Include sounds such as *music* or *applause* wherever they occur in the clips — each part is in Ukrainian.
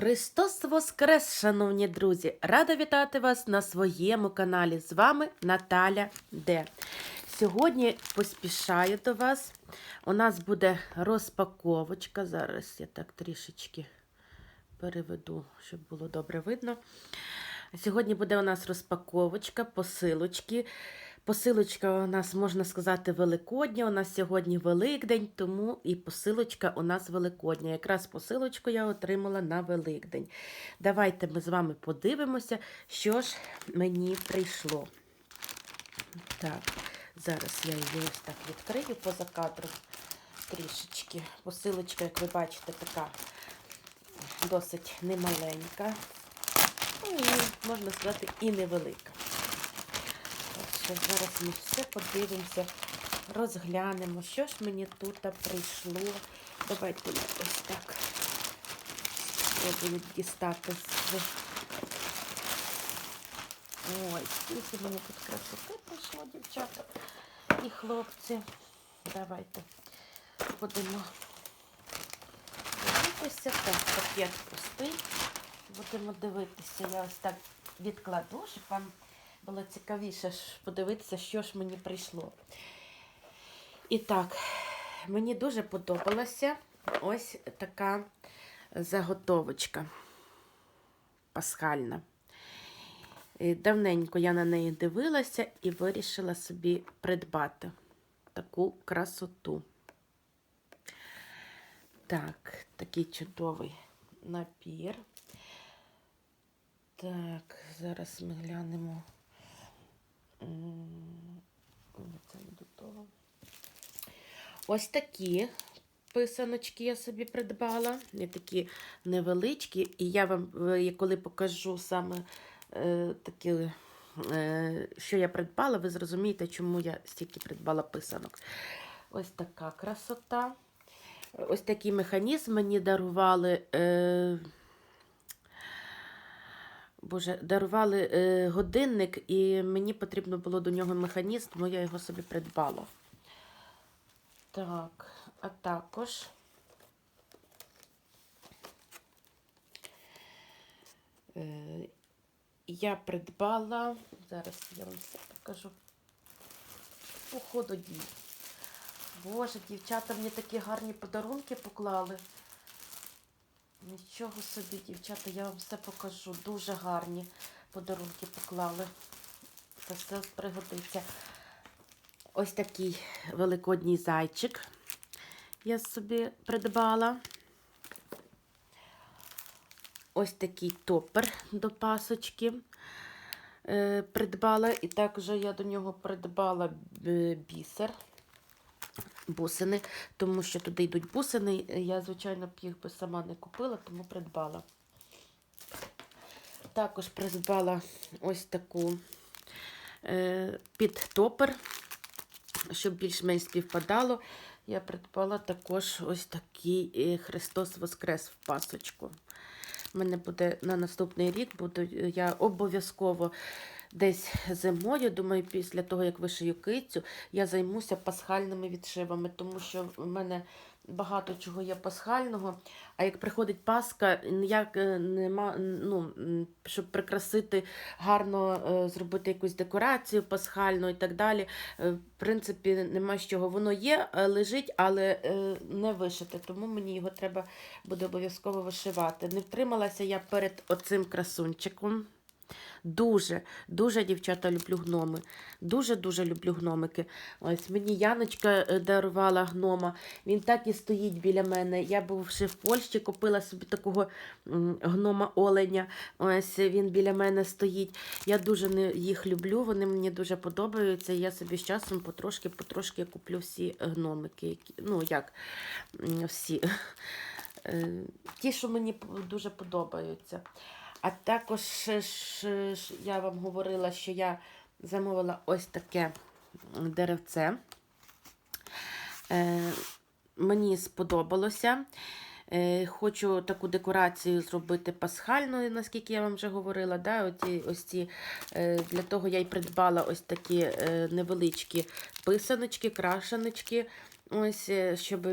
Христос Воскрес, шановні друзі! Рада вітати вас на своєму каналі. З вами Наталя Д. Сьогодні поспішаю до вас. У нас буде розпаковочка. Зараз я так трішечки переведу, щоб було добре видно. Сьогодні буде у нас розпаковочка, посилочки. Посилочка у нас, можна сказати, великодня. У нас сьогодні Великдень, тому і посилочка у нас великодня. Якраз посилочку я отримала на Великдень. Давайте ми з вами подивимося, що ж мені прийшло. Так, зараз я її ось так відкрию поза кадром трішечки. Посилочка, як ви бачите, така досить немаленька. Ну, і, можна сказати, і невелика. Зараз ми все подивимося, розглянемо, що ж мені тут прийшло. Давайте я ось так спробую дістати з. Ой, скільки мені тут красоти прийшло, дівчата і хлопці. Давайте будемо дивитися. Так, пакет пустий. Будемо дивитися. Я ось так відкладу, щоб вам було цікавіше подивитися, що ж мені прийшло. І так, мені дуже подобалася ось така заготовочка пасхальна. Давненько я на неї дивилася і вирішила собі придбати таку красоту. Так, такий чудовий набір. Так, зараз ми глянемо. Це до того. Ось такі писаночки я собі придбала. Не такі невеличкі. І я вам, е, коли покажу саме е, такі, е, що я придбала, ви зрозумієте, чому я стільки придбала писанок. Ось така красота. Ось такий механізм мені дарували. Е, Боже, дарували е, годинник, і мені потрібно було до нього механізм, тому я його собі придбала. Так, а також е, я придбала, зараз я вам все покажу. По ходу дій. Боже, дівчата мені такі гарні подарунки поклали. Нічого собі, дівчата, я вам все покажу. Дуже гарні подарунки поклали. Це все пригодиться. Ось такий великодній зайчик я собі придбала. Ось такий топер до пасочки е, придбала. І також я до нього придбала е, бісер бусини, тому що туди йдуть бусини. Я, звичайно, б їх би сама не купила, тому придбала. Також придбала ось таку е, підтопер, щоб більш-менш співпадало. Я придбала також ось такий е, Христос Воскрес в пасочку. У мене буде на наступний рік, буду я обов'язково десь зимою, думаю, після того, як вишию кицю, я займуся пасхальними відшивами, тому що в мене багато чого є пасхального. А як приходить Пасха, ніяк е, нема, ну, щоб прикрасити гарно, е, зробити якусь декорацію пасхальну і так далі. е, В принципі, нема з чого. Воно є, лежить, але не вишите, тому мені його треба буде обов'язково вишивати. Не втрималася я перед оцим красунчиком. Дуже, дуже, дівчата, люблю гноми. Дуже-дуже люблю гномики. Ось мені Яночка е, дарувала гнома. Він так і стоїть біля мене. Я бувши в Польщі, купила собі такого гнома оленя. Ось він біля мене стоїть. Я дуже їх люблю, вони мені дуже подобаються. Я собі з часом потрошки-потрошки куплю всі гномики. Ну, як всі. Е, Ті, що мені дуже подобаються. А також ж, я вам говорила, що я замовила ось таке деревце. Е, мені сподобалося. Е, хочу таку декорацію зробити пасхальною, наскільки я вам вже говорила. Да? Оті, ось ці, е, для того я й придбала ось такі е, невеличкі писаночки, крашеночки. Ось, е, щоб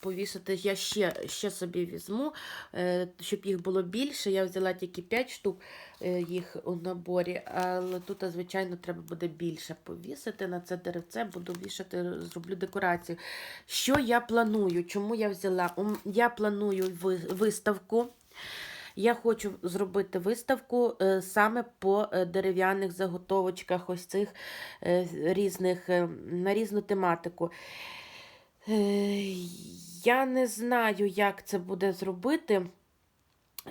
повісити, я ще, ще собі візьму, е, щоб їх було більше. Я взяла тільки 5 штук е, їх у наборі, але тут, звичайно, треба буде більше повісити на це деревце, буду вішати, зроблю декорацію. Що я планую? Чому я взяла? Я планую виставку. Я хочу зробити виставку саме по дерев'яних заготовочках, ось цих різних на різну тематику. Е, Я не знаю, як це буде зробити.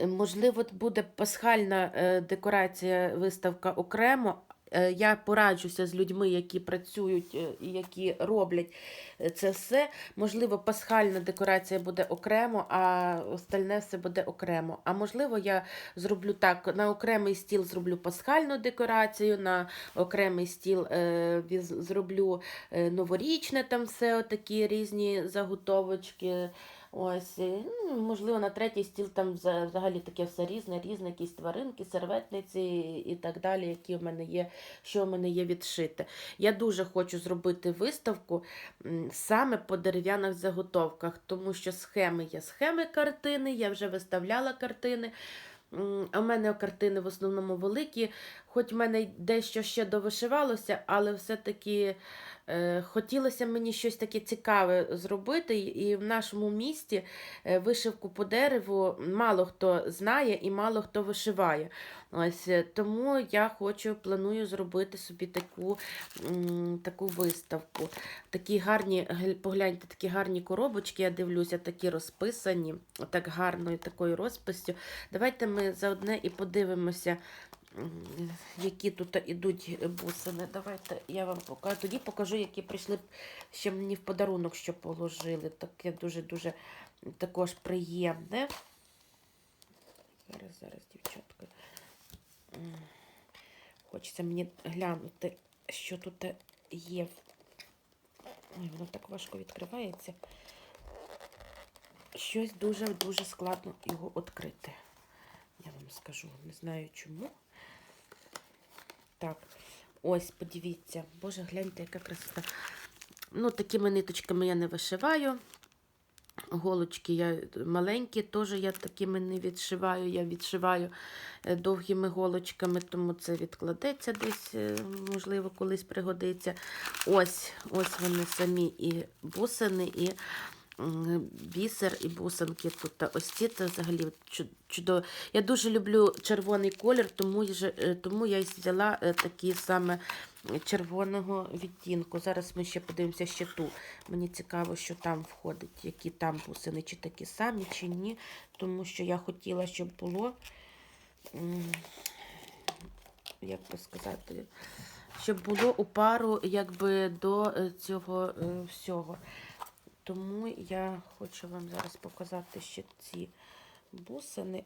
Е, Можливо, буде пасхальна е, декорація, виставка окремо. Е, Я пораджуся з людьми, які працюють е, і які роблять е, це все. Можливо, пасхальна декорація буде окремо, а остальне все буде окремо. А можливо, я зроблю так: на окремий стіл зроблю пасхальну декорацію, на окремий стіл е, зроблю новорічне, там все отакі різні заготовочки. Ось, ну, можливо, на третій стіл там взагалі таке все різне, різне, якісь тваринки, серветниці і так далі, які в мене є, що в мене є відшите. Я дуже хочу зробити виставку саме по дерев'яних заготовках, тому що схеми є схеми картини, я вже виставляла картини. В мене картини в основному великі, хоч в мене дещо ще довишивалося, але все-таки е, хотілося мені щось таке цікаве зробити. І в нашому місті е, вишивку по дереву мало хто знає і мало хто вишиває. Ось, е, тому я хочу, планую зробити собі таку, м, таку виставку. Такі гарні, погляньте, такі гарні коробочки, я дивлюся, такі розписані, так гарною такою розписю. Давайте ми заодне і подивимося, які тут ідуть бусини. Давайте я вам покажу. Тоді покажу, які прийшли ще мені в подарунок, що положили. Таке дуже-дуже також приємне. Зараз, зараз, дівчатка. Хочеться мені глянути, що тут є. Ой, воно так важко відкривається. Щось дуже-дуже складно його відкрити. Я вам скажу, не знаю чому. Так, ось, подивіться. Боже, гляньте, яка красота. Ну, такими ниточками я не вишиваю. Голочки я маленькі, теж я такими не відшиваю. Я відшиваю е, довгими голочками, тому це відкладеться десь, е, можливо, колись пригодиться. Ось, ось вони самі і бусини, і бісер, і бусинки тут. Ось ці це взагалі чудово. Я дуже люблю червоний колір, тому, е, тому я взяла е, такі саме червоного відтінку. Зараз ми ще подивимося ще ту. Мені цікаво, що там входить, які там бусини, чи такі самі, чи ні. Тому що я хотіла, щоб було, як би сказати, щоб було у пару якби до е, цього всього. Тому я хочу вам зараз показати ще ці бусини.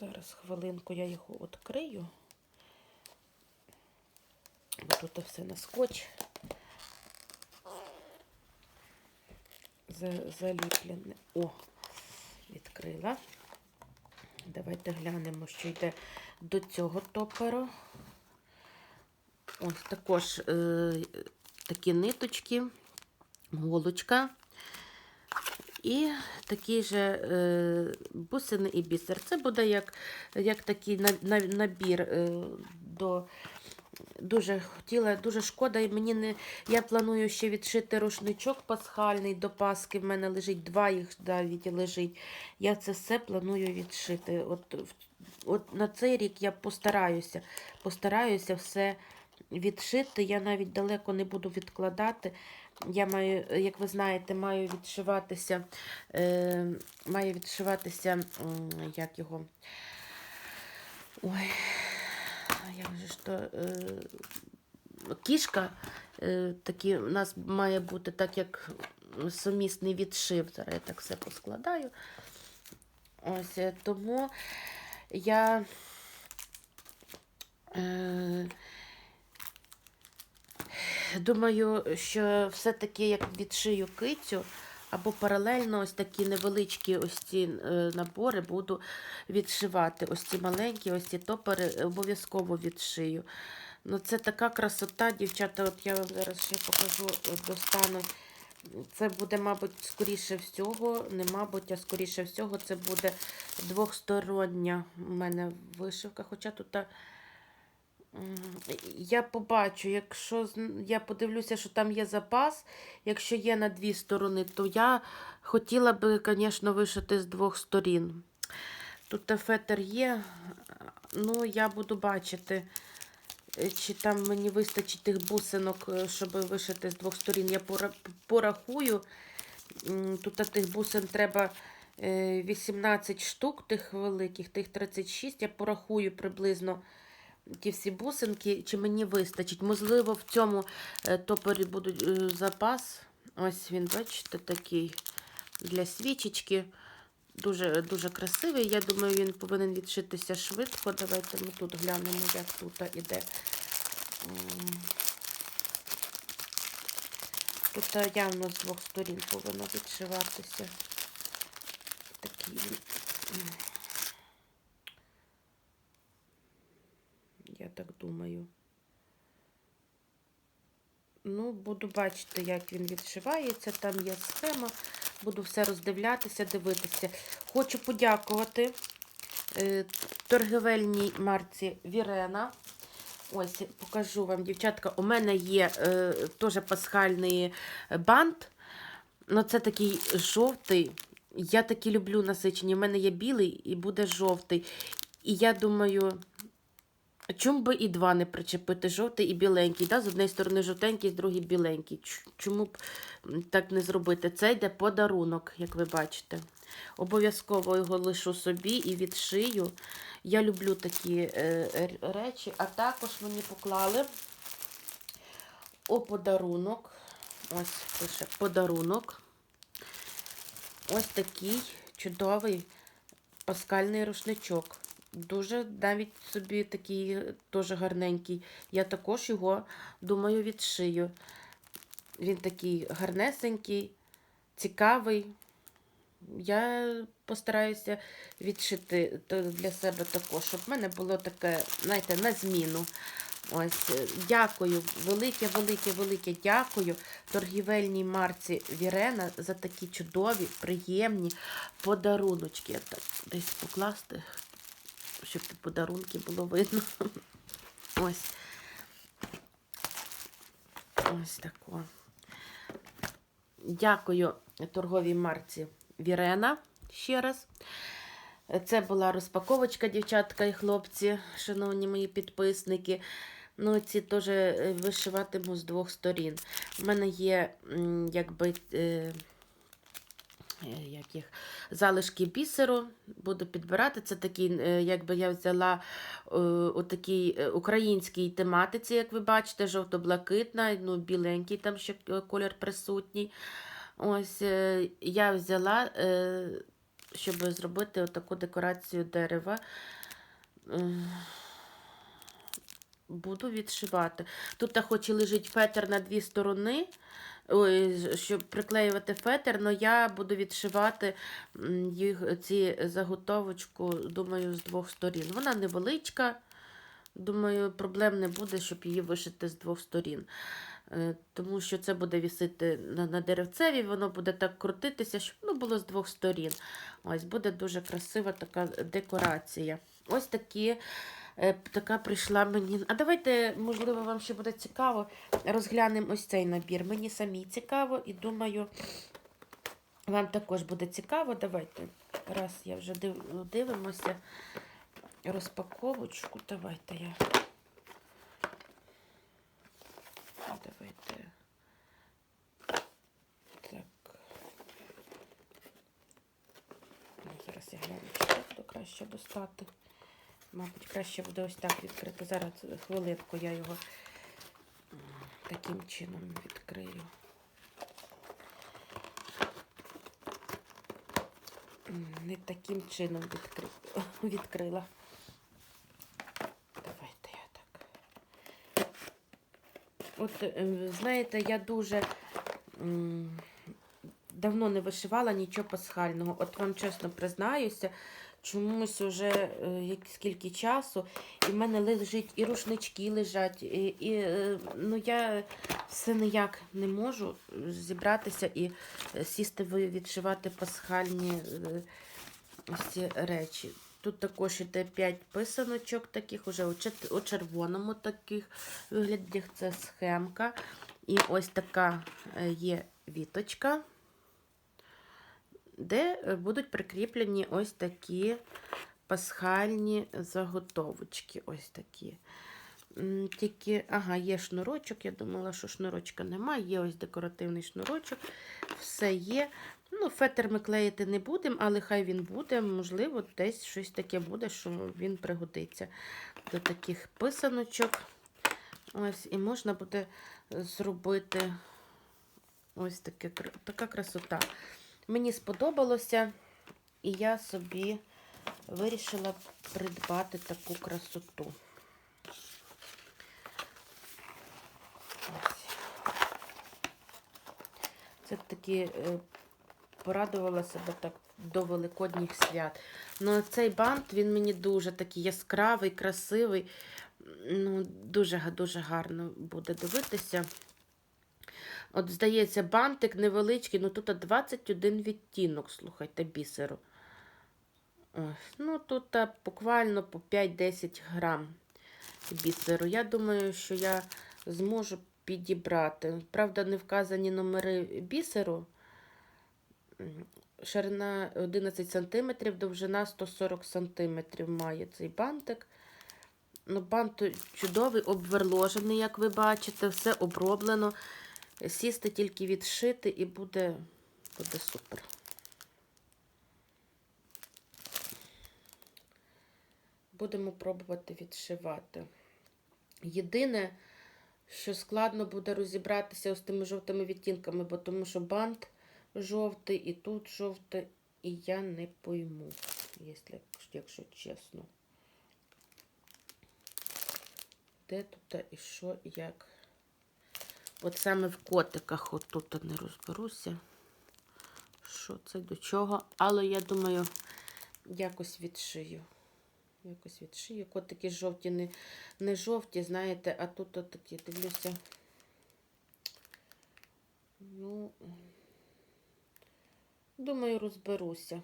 Зараз хвилинку я їх відкрию. Бо тут все на скотч. Заліплене. О, відкрила. Давайте глянемо, що йде до цього топеру. Ось також е, такі ниточки, голочка. І такий же е, бусини і бісер. Це буде як, як такий на- на- набір е, до. Дуже хотіла, дуже шкода. І мені не. Я планую ще відшити рушничок пасхальний до Паски. В мене лежить два їх навіть лежить. Я це все планую відшити. От, от на цей рік я постараюся. Постараюся все відшити. Я навіть далеко не буду відкладати. Я маю, як ви знаєте, маю відшиватися, е, має відшиватися, як його. Ой, як же ж то. Е, кішка, е, такі, у нас має бути так, як сумісний відшив. Зараз я так все поскладаю. Ось, е, тому я. Е, Думаю, що все-таки як відшию кицю, або паралельно ось такі невеличкі ось ці е, набори буду відшивати. Ось ці маленькі, ось ці топери обов'язково відшию. Ну, це така красота, дівчата. От я вам зараз ще покажу, е, достану Це буде, мабуть, скоріше всього, не мабуть, а скоріше всього, це буде двохстороння у мене вишивка. Хоча тут я побачу, якщо я подивлюся, що там є запас, якщо є на дві сторони, то я хотіла би, звісно, вишити з двох сторін. Тут фетр є, ну я буду бачити. Е, Чи там мені вистачить тих бусинок, е, щоб вишити з двох сторін. Я порахую. Тут тих бусин треба е, 18 штук, тих великих, тих 36. Я порахую приблизно ті всі бусинки, чи мені вистачить. Можливо, в цьому е, топорі буде е, запас. Ось він, бачите, такий для свічечки. Дуже, дуже красивий. Я думаю, він повинен відшитися швидко. Давайте ми тут глянемо, як тут іде. Тут явно з двох сторін повинно відшиватися. Такий. Я так думаю. Ну, буду бачити, як він відшивається. Там є схема. Буду все роздивлятися, дивитися. Хочу подякувати е, торгівельній марці Вірена. Ось, покажу вам, дівчатка. У мене є е, теж пасхальний бант. Ну, це такий жовтий. Я такі люблю насичені. У мене є білий і буде жовтий. І я думаю, чому би і два не причепити? Жовтий і біленький. Да? З однієї сторони жовтенький, з другої біленький. Чому б так не зробити? Це йде подарунок, як ви бачите. Обов'язково його лишу собі і відшию. Я люблю такі е, речі, а також мені поклали у подарунок. Ось пише подарунок. Ось такий чудовий паскальний рушничок. Дуже навіть собі такий е, теж гарненький. Я також його, думаю, відшию. Він такий гарнесенький, цікавий. Я постараюся відшити для себе також, щоб в мене було таке, знаєте, на зміну. Ось, е, дякую, велике, велике, велике дякую торгівельній марці Вірена за такі чудові, приємні подаруночки. Я так десь покласти, щоб подарунки було видно. Ось. Ось тако. Дякую торговій марці Вірена ще раз. Це була розпаковочка, дівчатка і хлопці, шановні мої підписники. Ну, ці теж е, вишиватиму з двох сторін. У мене є якби е, як їх, залишки бісеру. Буду підбирати. Це такий, е, якби я взяла е, у такій е, українській тематиці, як ви бачите, жовто-блакитна, ну, біленький там ще е, колір присутній. Ось е, я взяла, е, щоб зробити отаку декорацію дерева. Е, Буду відшивати. Тут хоч і лежить фетр на дві сторони, ой, щоб приклеювати фетр, але я буду відшивати їх, ці заготовочку, думаю, з двох сторін. Вона невеличка. Думаю, проблем не буде, щоб її вишити з двох сторін. Е, Тому що це буде вісити на, на деревцеві, воно буде так крутитися, щоб ну, було з двох сторін. Ось буде дуже красива така декорація. Ось такі. Е, Така прийшла мені. А давайте, можливо, вам ще буде цікаво. Розглянемо ось цей набір. Мені самі цікаво, і думаю, вам також буде цікаво. Давайте. Раз я вже див... дивимося розпаковочку. Давайте я. Давайте. Ну, Зараз я гляну, так краще достати. Мабуть, краще буде ось так відкрити. Зараз хвилинку я його таким чином відкрию. Не таким чином відкри... *laughs* відкрила. Давайте я так. От, е, знаєте, я дуже давно не вишивала нічого пасхального. От вам чесно признаюся, чомусь вже е, скільки часу, і в мене лежить і рушнички лежать, і, і е, ну я все ніяк не можу зібратися і е, сісти відшивати пасхальні е, ці речі. Тут також іде 5 писаночок таких, уже у, червоному таких виглядах це схемка. І ось така е, є віточка, де е, будуть прикріплені ось такі пасхальні заготовочки. Ось такі. Тільки, ага, є шнурочок. Я думала, що шнурочка немає. Є ось декоративний шнурочок. Все є. Ну, фетр ми клеїти не будемо, але хай він буде. Можливо, десь щось таке буде, що він пригодиться до таких писаночок. Ось, і можна буде зробити ось таке, така красота. Мені сподобалося, і я собі вирішила придбати таку красоту. Це такі е, порадувала себе так до Великодніх свят. Ну, цей бант він мені дуже такий яскравий, красивий. Ну, Дуже-дуже гарно буде дивитися. От, здається, бантик невеличкий, ну тут 21 відтінок, слухайте, бісеру. Ось, ну тут буквально по 5-10 грам бісеру. Я думаю, що я зможу підібрати. Правда, не вказані номери бісеру. Ширина 11 см, довжина 140 см має цей бантик. Ну, бант чудовий, обверложений, як ви бачите, все оброблено. Сісти тільки відшити і буде, буде супер. Будемо пробувати відшивати. Єдине, що складно буде розібратися з тими жовтими відтінками, бо тому що бант жовтий і тут жовтий, і я не пойму, якщо, чесно. Де тут і що, як. От саме в котиках отут не розберуся, що це до чого, але я думаю, якось відшию. Якось відшию. Котики жовті, не, не жовті, знаєте, а тут от такі, дивлюся. Ну, думаю, розберуся.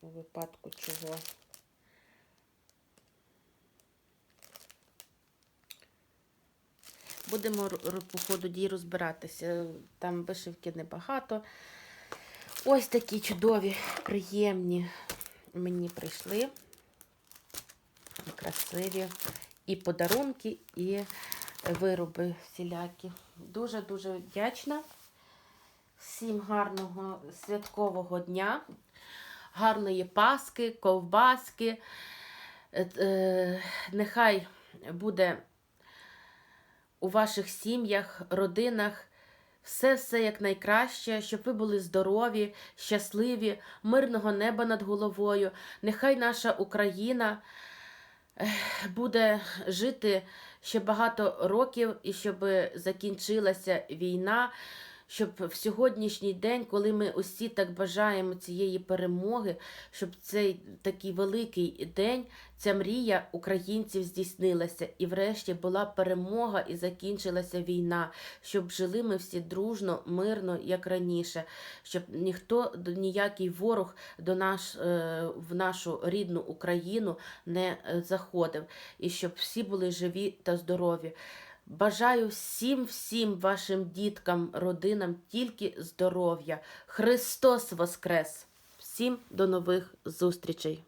У випадку чого. Будемо по ходу дій розбиратися. Там вишивки небагато. Ось такі чудові, приємні мені прийшли. Красиві. І подарунки, і вироби всілякі. Дуже-дуже вдячна. Всім гарного святкового дня, гарної паски, ковбаски. Е, е, Нехай буде у ваших сім'ях, родинах все все як найкраще, щоб ви були здорові, щасливі, мирного неба над головою. Нехай наша Україна буде жити ще багато років і щоб закінчилася війна. Щоб в сьогоднішній день, коли ми усі так бажаємо цієї перемоги, щоб цей такий великий день, ця мрія українців здійснилася, і врешті була перемога і закінчилася війна, щоб жили ми всі дружно, мирно, як раніше, щоб ніхто ніякий ворог до наш е, в нашу рідну Україну не е, заходив, і щоб всі були живі та здорові. Бажаю всім всім вашим діткам, родинам тільки здоров'я. Христос Воскрес! Всім до нових зустрічей!